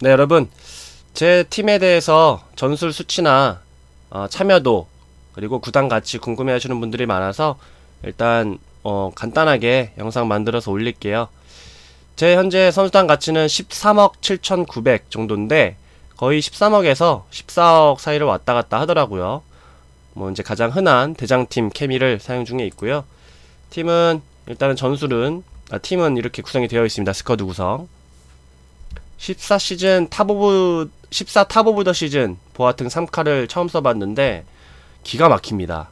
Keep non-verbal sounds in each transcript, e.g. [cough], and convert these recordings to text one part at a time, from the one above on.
네 여러분. 제 팀에 대해서 전술 수치나 어, 참여도 그리고 구단 가치 궁금해 하시는 분들이 많아서 일단 어, 간단하게 영상 만들어서 올릴게요. 제 현재 선수단 가치는 13억 7,900 정도인데 거의 13억에서 14억 사이를 왔다 갔다 하더라고요. 뭐 이제 가장 흔한 대장팀 케미를 사용 중에 있고요. 팀은 일단은 전술은 아, 팀은 이렇게 구성이 되어 있습니다. 스쿼드 구성 14 시즌 탑 오브 14 탑 오브 더 시즌 보아탱 3카를 처음 써봤는데 기가 막힙니다.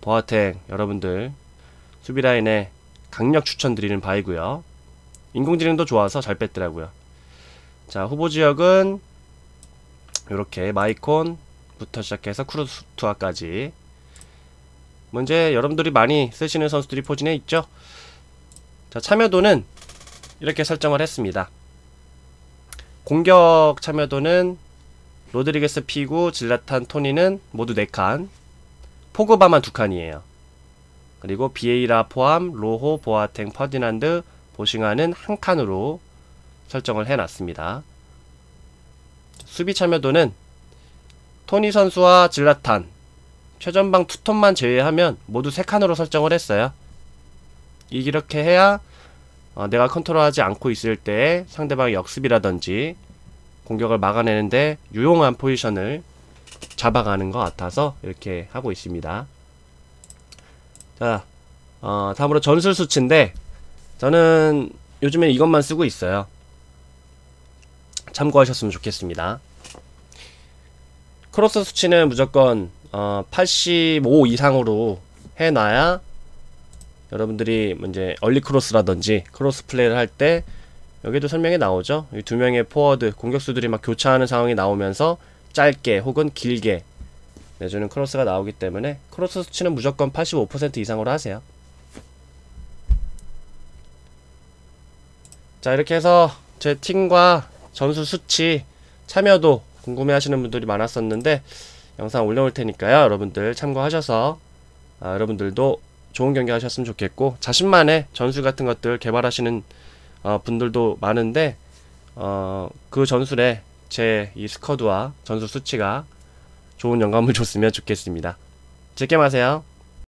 보아탱 여러분들 수비 라인에 강력 추천드리는 바이고요. 인공지능도 좋아서 잘 뺐더라고요. 자 후보 지역은 이렇게 마이콘부터 시작해서 크루스투아까지 문제 여러분들이 많이 쓰시는 선수들이 포진해 있죠. 자 참여도는 이렇게 설정을 했습니다. 공격 참여도는 로드리게스 피구, 질라탄, 토니는 모두 4칸 포그바만 2칸이에요. 그리고 비에이라 포함, 로호, 보아탱, 퍼디난드, 보싱하는 한 칸으로 설정을 해놨습니다. 수비 참여도는 토니 선수와 질라탄, 최전방 투톤만 제외하면 모두 3칸으로 설정을 했어요. 이렇게 해야 어, 내가 컨트롤하지 않고 있을 때 상대방의 역습이라든지 공격을 막아내는데 유용한 포지션을 잡아가는 것 같아서 이렇게 하고 있습니다. 자, 어, 다음으로 전술 수치인데 저는 요즘에 이것만 쓰고 있어요. 참고하셨으면 좋겠습니다. 크로스 수치는 무조건 어, 85 이상으로 해놔야 여러분들이 이제 얼리 크로스라든지 크로스 플레이를 할 때 여기도 설명이 나오죠. 두 명의 포워드 공격수들이 막 교차하는 상황이 나오면서 짧게 혹은 길게 내주는 크로스가 나오기 때문에 크로스 수치는 무조건 85% 이상으로 하세요. 자 이렇게 해서 제 팀과 전술 수치 참여도 궁금해 하시는 분들이 많았었는데 영상 올려올 테니까요 여러분들 참고하셔서 아, 여러분들도 좋은 경기 하셨으면 좋겠고 자신만의 전술 같은 것들 개발하시는 어, 분들도 많은데 어, 그 전술에 제 이 스쿼드와 전술 수치가 좋은 영감을 [laughs] 줬으면 좋겠습니다. 즐게 마세요.